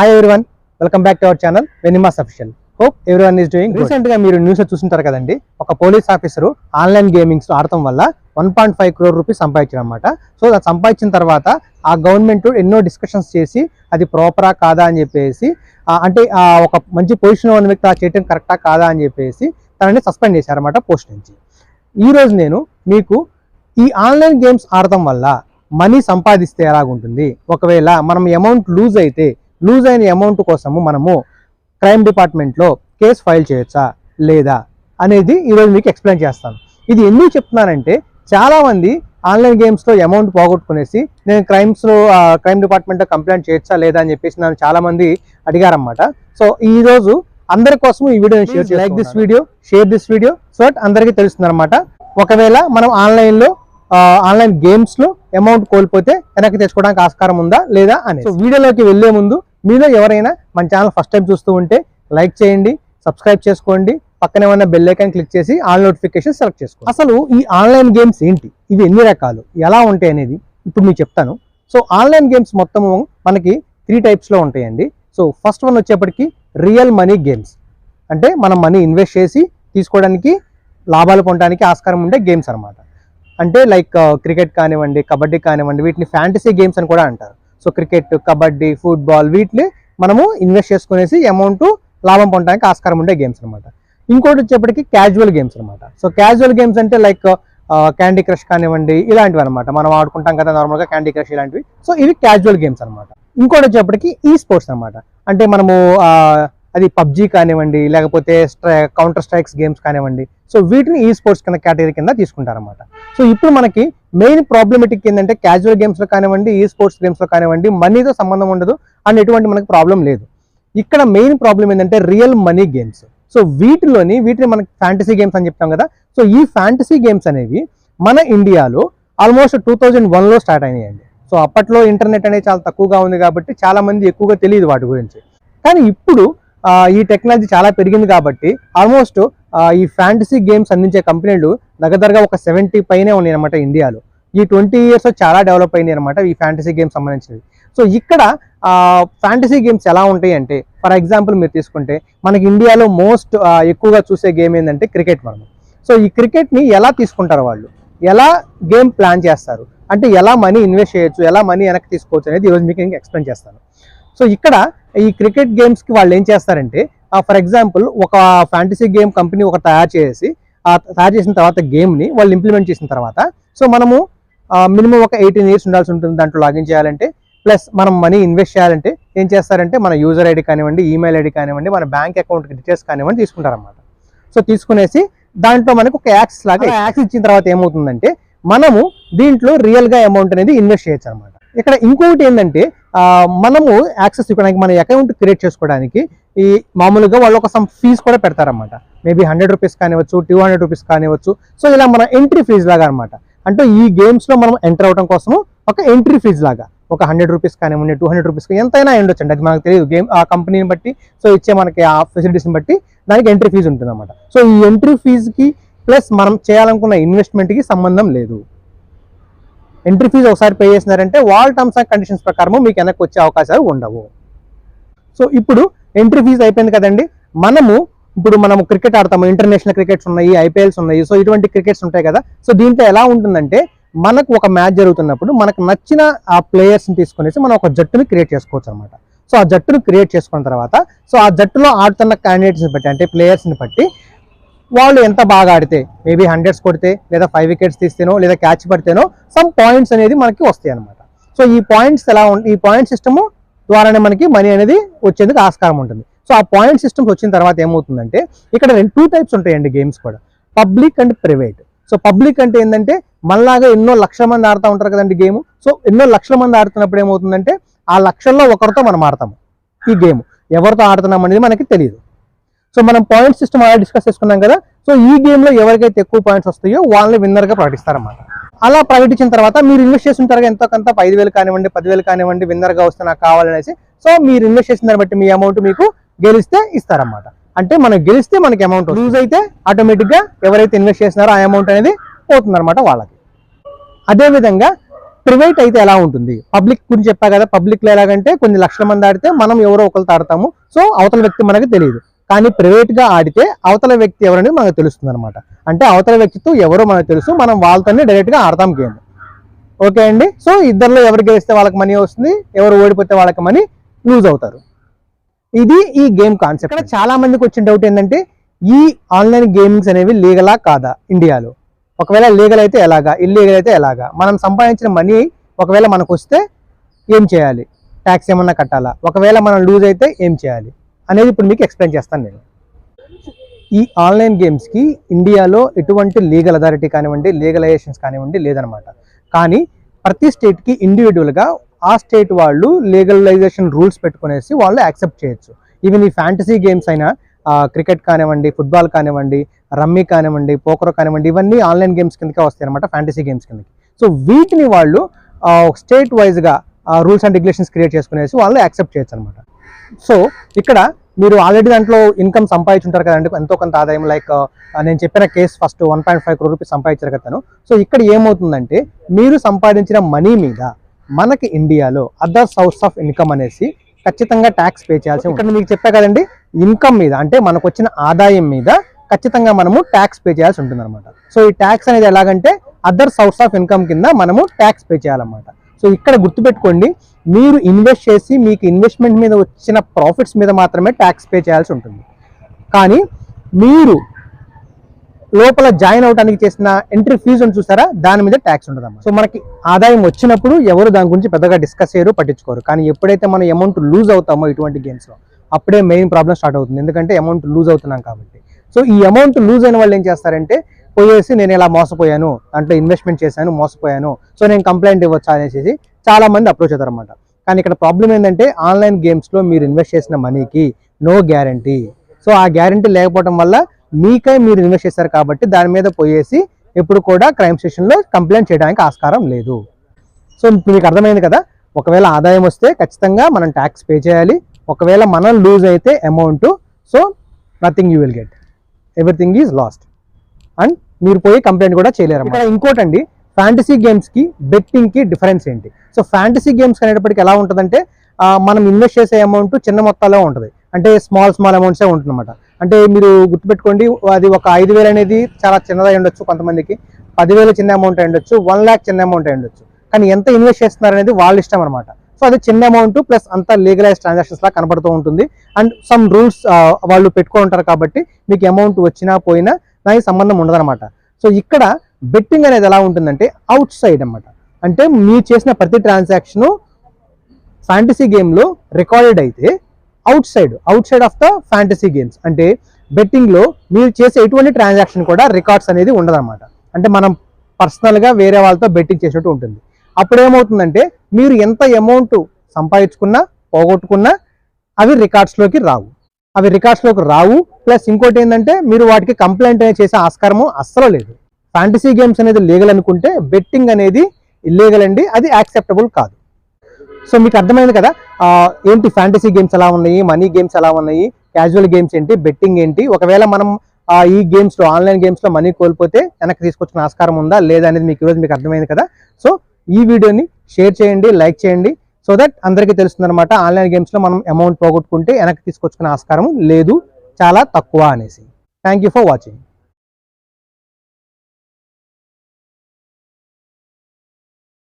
Hi everyone welcome back to our channel వెనిమాస్ official hope everyone is doing రీసెంట్గా మీరు news చూసింటారు కదండి ఒక police officer online gamings ఆడటం వల్ల one point five crore rupees సంపాదించారు అనమాట సో అది సంపాదించిన తర్వాత ఆ గవర్నమెంట్ ఎన్నో డిస్కషన్స్ చేసి అది ప్రాపరా కాదా అని చెప్పేసి అంటే ఆ ఒక మంచి పొజిషన్ ఉన్న వ్యక్తి ఆ చేయటం కరెక్టా కాదా అని చెప్పేసి తనని సస్పెండ్ చేశారన్నమాట పోస్ట్ నుంచి. ఈరోజు నేను మీకు ఈ ఆన్లైన్ గేమ్స్ ఆడటం వల్ల మనీ సంపాదిస్తే ఎలాగుంటుంది? ఒకవేళ మనం అమౌంట్ లూజ్ అయితే లూజ్ అయిన అమౌంట్ కోసము మనము క్రైమ్ డిపార్ట్మెంట్లో కేసు ఫైల్ చేయొచ్చా? లేదా? అనేది ఈరోజు మీకు ఎక్స్ప్లెయిన్ చేస్తాను. ఇది ఎందుకు చెప్తున్నానంటే చాలామంది ఆన్లైన్ గేమ్స్లో అమౌంట్ పోగొట్టుకునేసి నేను క్రైమ్స్లో క్రైమ్ డిపార్ట్మెంట్లో కంప్లైంట్ చేయొచ్చా? లేదా? అని చెప్పేసి నన్ను చాలామంది అడిగారన్నమాట. సో ఈ రోజు అందరి కోసం ఈ video share like this video share this video so అందరికీ తెలుస్తుంది అనమాట ఒకవేళ మనం ఆన్లైన్లో ఆన్లైన్ గేమ్స్లో అమౌంట్ కోల్పోతే వెనక్కి తెచ్చుకోవడానికి ఆస్కారం ఉందా? లేదా? అని సో వీడియోలోకి వెళ్ళే ముందు మీలో ఎవరైనా మన ఛానల్ ఫస్ట్ టైం చూస్తూ ఉంటే లైక్ చేయండి సబ్స్క్రైబ్ చేసుకోండి పక్కనే ఉన్న బెల్ ఐకాన్ క్లిక్ చేసి ఆల్ నోటిఫికేషన్ సెలెక్ట్ చేసుకోండి. అసలు ఈ ఆన్లైన్ గేమ్స్ ఏంటి? ఇవి ఎన్ని రకాలు? ఎలా ఉంటాయి అనేది ఇప్పుడు మీకు చెప్తాను. సో ఆన్లైన్ గేమ్స్ మొత్తము మనకి త్రీ టైప్స్లో ఉంటాయండి. సో ఫస్ట్ వన్ వచ్చేప్పటికి రియల్ మనీ గేమ్స్ అంటే మనం మనీ ఇన్వెస్ట్ చేసి తీసుకోవడానికి లాభాలు పొందడానికి ఆస్కారం ఉండే గేమ్స్ అన్నమాట. అంటే లైక్ క్రికెట్ uh, కానివ్వండి కబడ్డీ కానివ్వండి వీటిని ఫ్యాంటసీ గేమ్స్ అని కూడా అంటారు. సో క్రికెట్ కబడ్డీ ఫుట్బాల్ వీటిని మనము ఇన్వెస్ట్ చేసుకునేసి అమౌంట్ లాభం పొందడానికి ఆస్కారం ఉండే గేమ్స్ అనమాట ఇంకోటి వచ్చేప్పటికి క్యాజువల్ గేమ్స్ అనమాట సో క్యాజువల్ గేమ్స్ అంటే లైక్ క్యాండీ క్రష్ కానివ్వండి ఇలాంటివి అనమాట మనం ఆడుకుంటాం కదా నార్మల్గా క్యాండీ క్రష్ ఇలాంటివి. సో ఇవి క్యాజువల్ గేమ్స్ అనమాట ఇంకోటి వచ్చేప్పటికి ఈ స్పోర్ట్స్ అనమాట అంటే మనము అది పబ్జీ కానివ్వండి లేకపోతే కౌంటర్ స్ట్రైక్స్ గేమ్స్ కానివ్వండి. సో వీటిని ఈ స్పోర్ట్స్ కింద కేటగిరీ కింద తీసుకుంటారనమాట సో ఇప్పుడు మనకి మెయిన్ ప్రాబ్లమేటిక్ ఏంటంటే క్యాజువల్ గేమ్స్లో కానివ్వండి ఈ స్పోర్ట్స్ గేమ్స్లో కానివ్వండి మనీతో సంబంధం ఉండదు అండ్ ఎటువంటి మనకి ప్రాబ్లం లేదు. ఇక్కడ మెయిన్ ప్రాబ్లం ఏంటంటే రియల్ మనీ గేమ్స్ సో వీటిలోని వీటిని మనకి ఫ్యాంటసీ గేమ్స్ అని చెప్తాం కదా. సో ఈ ఫ్యాంటసీ గేమ్స్ అనేవి మన ఇండియాలో ఆల్మోస్ట్ టూ థౌజండ్ వన్లో స్టార్ట్ అయినాయండి. సో అప్పట్లో ఇంటర్నెట్ అనేది చాలా తక్కువగా ఉంది కాబట్టి చాలా మంది ఎక్కువగా తెలియదు వాటి గురించి. కానీ ఇప్పుడు ఈ టెక్నాలజీ చాలా పెరిగింది కాబట్టి ఆల్మోస్ట్ ఈ ఫ్యాంటసీ గేమ్స్ అందించే కంపెనీలు దగ్గరగా ఒక సెవెంటీ పైనే ఉన్నాయి అనమాట ఇండియాలో. ఈ ట్వంటీ ఇయర్స్ చాలా డెవలప్ అయినాయి అనమాట ఈ ఫ్యాంటసీ గేమ్స్ సంబంధించినవి. సో ఇక్కడ ఫ్యాంటసీ గేమ్స్ ఎలా ఉంటాయి అంటే ఫర్ ఎగ్జాంపుల్ మీరు తీసుకుంటే మనకి ఇండియాలో మోస్ట్ ఎక్కువగా చూసే గేమ్ ఏంటంటే క్రికెట్ మనం సో ఈ క్రికెట్ని ఎలా తీసుకుంటారు వాళ్ళు? ఎలా గేమ్ ప్లాన్ చేస్తారు? అంటే ఎలా మనీ ఇన్వెస్ట్ చేయొచ్చు? ఎలా మనీ వెనక్కి తీసుకోవచ్చు అనేది ఈరోజు మీకు ఎక్స్ప్లెయిన్ చేస్తాను. సో ఇక్కడ ఈ క్రికెట్ గేమ్స్కి వాళ్ళు ఏం చేస్తారంటే ఫర్ ఎగ్జాంపుల్ ఒక ఫ్యాంటసీ గేమ్ కంపెనీ ఒక తయారు చేసి ఆ తయారు చేసిన తర్వాత గేమ్ని వాళ్ళు ఇంప్లిమెంట్ చేసిన తర్వాత సో మనము మినిమం ఒక ఎయిటీన్ ఇయర్స్ ఉండాల్సి ఉంటుంది దాంట్లో లాగిన్ చేయాలంటే ప్లస్ మనం మనీ ఇన్వెస్ట్ చేయాలంటే ఏం చేస్తారంటే మన యూజర్ ఐడి కానివ్వండి ఈమెయిల్ ఐడి కానివ్వండి మన బ్యాంక్ అకౌంట్ డీటెయిల్స్ కానివ్వండి తీసుకుంటారన్నమాట. సో తీసుకునేసి దాంట్లో మనకు ఒక యాక్సెస్ లాగా యాక్సెస్ ఇచ్చిన తర్వాత ఏమవుతుందంటే మనము దీంట్లో రియల్గా అమౌంట్ అనేది ఇన్వెస్ట్ చేయొచ్చు అనమాట ఇక్కడ ఇంకొకటి ఏంటంటే మనము యాక్సెస్ ఇవ్వడానికి మన అకౌంట్ క్రియేట్ చేసుకోవడానికి ఈ మామూలుగా వాళ్ళు ఒక సమ్ ఫీజ్ కూడా పెడతారన్నమాట. మేబీ హండ్రెడ్ రూపీస్ కానివచ్చు టూ హండ్రెడ్ రూపీస్ కానివచ్చు సో ఇలా మన ఎంట్రీ ఫీజ్ లాగా అనమాట అంటే ఈ గేమ్స్లో మనం ఎంటర్ అవడం కోసం ఒక ఎంట్రీ ఫీజ్ లాగా ఒక హండ్రెడ్ రూపీస్ కానివ్వండి టూ హండ్రెడ్ రూపీస్ ఎంతైనా ఉండొచ్చు అండి అది మనకు తెలియదు. గేమ్ ఆ కంపెనీని బట్టి సో ఇచ్చే మనకి ఆ ఫెసిలిటీస్ని బట్టి దానికి ఎంట్రీ ఫీజు ఉంటుంది అనమాట సో ఈ ఎంట్రీ ఫీజుకి ప్లస్ మనం చేయాలనుకున్న ఇన్వెస్ట్మెంట్కి సంబంధం లేదు. ఎంట్రీ ఫీజు ఒకసారి పే చేసినారంటే వాళ్ళ టర్మ్స్ అండ్ కండిషన్స్ ప్రకారం మీకు వెనక్కి వచ్చే అవకాశాలు ఉండవు. సో ఇప్పుడు ఎంట్రీ ఫీజు అయిపోయింది కదండి. మనము ఇప్పుడు మనము క్రికెట్ ఆడతాము. ఇంటర్నేషనల్ క్రికెట్స్ ఉన్నాయి ఐపీఎల్స్ ఉన్నాయి. సో ఇటువంటి క్రికెట్స్ ఉంటాయి కదా. సో దీంట్లో ఎలా ఉంటుందంటే మనకు ఒక మ్యాచ్ జరుగుతున్నప్పుడు మనకు నచ్చిన ఆ ప్లేయర్స్ని తీసుకునేసి మనం ఒక జట్టుని క్రియేట్ చేసుకోవచ్చు అనమాట సో ఆ జట్టును క్రియేట్ చేసుకున్న తర్వాత సో ఆ జట్టులో ఆడుతున్న క్యాండిడేట్స్ని బట్టి అంటే ప్లేయర్స్ని బట్టి వాళ్ళు ఎంత బాగా ఆడితే మేబీ హండ్రెడ్స్ కొడితే లేదా ఫైవ్ వికెట్స్ తీస్తేనో లేదా క్యాచ్ పడితేనో సమ్ పాయింట్స్ అనేది మనకి వస్తాయి అనమాట సో ఈ పాయింట్స్ ఎలా ఈ పాయింట్ సిస్టము ద్వారానే మనకి మనీ అనేది వచ్చేందుకు ఆస్కారం ఉంటుంది. సో ఆ పాయింట్ సిస్టమ్స్ వచ్చిన తర్వాత ఏమవుతుందంటే ఇక్కడ రెండు టూ టైప్స్ ఉంటాయండి గేమ్స్ కూడా. Public and private so public అంటే ఏంటంటే మనలాగా ఎన్నో లక్షల మంది ఆడుతూ ఉంటారు కదండి గేమ్ సో ఎన్నో లక్షల మంది ఆడుతున్నప్పుడు ఏమవుతుందంటే ఆ లక్షల్లో ఒకరితో మనం ఆడతాము ఈ గేమ్ ఎవరితో ఆడుతున్నాం అనేది మనకి తెలియదు. సో మనం పాయింట్ సిస్టమ్ అలా డిస్కస్ చేసుకున్నాం కదా. సో ఈ గేమ్లో ఎవరికైతే ఎక్కువ పాయింట్స్ వస్తాయో వాళ్ళని విన్నర్గా ప్రకటిస్తారన్నమాట. అలా ప్రకటించిన తర్వాత మీరు ఇన్వెస్ట్ చేసిన తర్వాత ఎంతో కొంత ఐదు వేలు కానివ్వండి పదివేలు కానివ్వండి విన్నర్గా వస్తే నాకు కావాలనేసి సో మీరు ఇన్వెస్ట్ చేసిన దాన్ని బట్టి మీ అమౌంట్ మీకు గెలిస్తే ఇస్తారన్నమాట. అంటే మనం గెలిస్తే మనకి అమౌంట్ లూజ్ అయితే ఆటోమేటిక్గా ఎవరైతే ఇన్వెస్ట్ చేసినారో ఆ అమౌంట్ అనేది పోతుందన్నమాట వాళ్ళకి. అదేవిధంగా ప్రైవేట్ అయితే ఎలా ఉంటుంది? పబ్లిక్ గురించి చెప్పా కదా. పబ్లిక్లో ఎలాగంటే కొన్ని లక్షల మంది ఆడితే మనం ఎవరో ఒకరు ఆడతాము సో అవతల వ్యక్తి మనకు తెలియదు. కానీ ప్రైవేట్గా ఆడితే అవతల వ్యక్తి ఎవరనేది మనకు తెలుస్తుంది అనమాట అంటే అవతల వ్యక్తితో ఎవరో మనకు తెలుసు మనం వాళ్ళతోనే డైరెక్ట్గా ఆడతాం గేమ్. ఓకే అండి? సో ఇద్దరిలో ఎవరు గెలిస్తే వాళ్ళకి మనీ వస్తుంది ఎవరు ఓడిపోతే వాళ్ళకి మనీ లూజ్ అవుతారు. ఇది ఈ గేమ్ కాన్సెప్ట్ ఇక్కడ చాలా మందికి వచ్చిన డౌట్ ఏంటంటే ఈ ఆన్లైన్ గేమింగ్స్ అనేవి లీగలా కాదా ఇండియాలో? ఒకవేళ లీగల్ అయితే ఎలాగా? ఇల్లీగల్ అయితే ఎలాగా? మనం సంపాదించిన మనీ ఒకవేళ మనకు వస్తే ఏం చేయాలి? ట్యాక్స్ ఏమన్నా కట్టాలా? ఒకవేళ మనం లూజ్ అయితే ఏం చేయాలి? అనేది ఇప్పుడు మీకు ఎక్స్ప్లెయిన్ చేస్తాను నేను. ఈ ఆన్లైన్ గేమ్స్కి ఇండియాలో ఎటువంటి లీగల్ అథారిటీ కానివ్వండి లీగలైజేషన్స్ కానివ్వండి లేదనమాట. కానీ ప్రతి స్టేట్కి ఇండివిజువల్గా ఆ స్టేట్ వాళ్ళు లీగలైజేషన్ రూల్స్ పెట్టుకునేసి వాళ్ళు యాక్సెప్ట్ చేయొచ్చు. ఈవెన్ ఈ ఫ్యాంటసీ గేమ్స్ అయినా క్రికెట్ కానివ్వండి ఫుట్బాల్ కానివ్వండి రమ్మీ కానివ్వండి పోకరో కానివ్వండి ఇవన్నీ ఆన్లైన్ గేమ్స్ కిందకే వస్తాయి అనమాట ఫ్యాంటసీ గేమ్స్ కిందకి. సో వీటిని వాళ్ళు స్టేట్ వైజ్గా రూల్స్ అండ్ రెగ్యులేషన్స్ క్రియేట్ చేసుకునేసి వాళ్ళు యాక్సెప్ట్ చేయొచ్చు అనమాట సో ఇక్కడ మీరు ఆల్రెడీ దాంట్లో ఇన్కమ్ సంపాదించుంటారు కదండి ఎంతో కొంత ఆదాయం లైక్ నేను చెప్పిన case first one point five crore rupees సంపాదించారు కదా. సో ఇక్కడ ఏమవుతుందంటే మీరు సంపాదించిన మనీ మీద మనకి ఇండియాలో అదర్ సోర్స్ ఆఫ్ ఇన్కమ్ అనేసి ఖచ్చితంగా ట్యాక్స్ పే చేయాల్సి ఉంటుంది. ఇక్కడ మీకు చెప్పా కదండి ఇన్కమ్ మీద అంటే మనకు వచ్చిన ఆదాయం మీద ఖచ్చితంగా మనము ట్యాక్స్ పే చేయాల్సి ఉంటుంది అనమాట సో ఈ ట్యాక్స్ అనేది ఎలాగంటే అదర్ సోర్స్ ఆఫ్ ఇన్కమ్ కింద మనము ట్యాక్స్ పే చేయాలన్నమాట సో ఇక్కడ గుర్తుపెట్టుకోండి మీరు ఇన్వెస్ట్ చేసి మీకు ఇన్వెస్ట్మెంట్ మీద వచ్చిన ప్రాఫిట్స్ మీద మాత్రమే ట్యాక్స్ పే చేయాల్సి ఉంటుంది. కానీ మీరు లోపల జాయిన్ అవడానికి చేసిన ఎంట్రీ ఫీజు అని చూసారా దాని మీద ట్యాక్స్ ఉండదమ్మా సో మనకి ఆదాయం వచ్చినప్పుడు ఎవరు దాని గురించి పెద్దగా డిస్కస్ చేయరు పట్టించుకోరు. కానీ ఎప్పుడైతే మనం అమౌంట్ లూజ్ అవుతామో ఇటువంటి గేమ్స్లో అప్పుడే మెయిన్ ప్రాబ్లం స్టార్ట్ అవుతుంది. ఎందుకంటే అమౌంట్ లూజ్ అవుతున్నాం కాబట్టి. సో ఈ అమౌంట్ లూజ్ అయిన వాళ్ళు ఏం చేస్తారంటే పోయేసి నేను ఇలా మోసపోయాను దాంట్లో ఇన్వెస్ట్మెంట్ చేశాను మోసపోయాను. సో నేను కంప్లైంట్ ఇవ్వచ్చా అనేసి చాలా మంది అప్రోచ్ అవుతారు అనమాట కానీ ఇక్కడ ప్రాబ్లం ఏంటంటే ఆన్లైన్ గేమ్స్లో మీరు ఇన్వెస్ట్ చేసిన మనీకి నో గ్యారంటీ సో ఆ గ్యారంటీ లేకపోవడం వల్ల మీకై మీరు ఇన్వెస్ట్ చేశారు కాబట్టి దాని మీద పోయేసి ఎప్పుడు కూడా క్రైమ్ స్టేషన్లో కంప్లైంట్ చేయడానికి ఆస్కారం లేదు. సో మీకు అర్థమైంది కదా? ఒకవేళ ఆదాయం వస్తే ఖచ్చితంగా మనం ట్యాక్స్ పే చేయాలి. ఒకవేళ మనం లూజ్ అయితే amount so nothing you will get everything is lost and మీరు పోయి కంప్లైంట్ కూడా చేయలేరు ఇక్కడ ఇంకోటండి ఫ్యాంటసీ గేమ్స్కి బెట్టింగ్కి డిఫరెన్స్ ఏంటి? సో ఫ్యాంటసీ గేమ్స్ అనేటప్పటికి ఎలా ఉంటుందంటే మనం ఇన్వెస్ట్ చేసే అమౌంట్ చిన్న మొత్తాల్లో ఉంటుంది. అంటే స్మాల్ స్మాల్ అమౌంట్సే ఉంటుందన్నమాట. అంటే మీరు గుర్తుపెట్టుకోండి అది ఒక ఐదు వేలు అనేది చాలా చిన్నదై ఉండొచ్చు కొంతమందికి. పదివేలు చిన్న అమౌంట్ అయ్యుండొచ్చు ఉండొచ్చు వన్ ల్యాక్ చిన్న అమౌంట్ అయి ఉండొచ్చు. కానీ ఎంత ఇన్వెస్ట్ చేస్తున్నారు అనేది వాళ్ళ ఇష్టం అనమాట సో అది చిన్న అమౌంట్ ప్లస్ అంత లీగలైజ్ ట్రాన్సాక్షన్స్ లా కనబడుతూ ఉంటుంది. అండ్ సమ్ రూల్స్ వాళ్ళు పెట్టుకొని ఉంటారు కాబట్టి మీకు అమౌంట్ వచ్చినా పోయినా దానికి సంబంధం ఉండదన్నమాట. సో ఇక్కడ బెట్టింగ్ అనేది ఎలా ఉంటుందంటే అవుట్ సైడ్ అన్నమాట. అంటే మీరు చేసిన ప్రతి ట్రాన్సాక్షను ఫ్యాంటసీ గేమ్లో రికార్డెడ్ అయితే outside outside of the fantasy games అంటే బెట్టింగ్లో మీరు చేసే ఎటువంటి ట్రాన్సాక్షన్ కూడా రికార్డ్స్ అనేది ఉండదన్నమాట. అంటే మనం పర్సనల్గా వేరే వాళ్ళతో బెట్టింగ్ చేసినట్టు ఉంటుంది. అప్పుడు ఏమవుతుందంటే మీరు ఎంత అమౌంట్ సంపాదించుకున్నా పోగొట్టుకున్నా అవి రికార్డ్స్లోకి రావు. అవి రికార్డ్స్లోకి రావు. ప్లస్ ఇంకోటి ఏంటంటే మీరు వాటికి కంప్లైంట్ అనేది చేసే ఆస్కారము అస్సలు లేదు. ఫ్యాంటసీ గేమ్స్ అనేది లీగల్ అనుకుంటే బెట్టింగ్ అనేది ఇల్లీగల్ అండి. అది యాక్సెప్టబుల్ కాదు. సో మీకు అర్థమైంది కదా? ఏంటి ఫ్యాంటసీ గేమ్స్ ఎలా ఉన్నాయి? మనీ గేమ్స్ ఎలా ఉన్నాయి? క్యాజువల్ గేమ్స్ ఏంటి? బెట్టింగ్ ఏంటి? ఒకవేళ మనం ఈ గేమ్స్లో ఆన్లైన్ గేమ్స్లో మనీ కోల్పోతే వెనక్కి తీసుకొచ్చిన ఆస్కారం ఉందా? లేదా అనేది మీకు ఈరోజు మీకు అర్థమైంది కదా? సో ఈ వీడియోని షేర్ చేయండి లైక్ చేయండి. సో దట్ అందరికీ తెలుస్తుంది అనమాట ఆన్లైన్ గేమ్స్లో మనం అమౌంట్ పోగొట్టుకుంటే వెనక్కి తీసుకొచ్చుకునే ఆస్కారం లేదు చాలా తక్కువ అనేసి. Thank you for watching.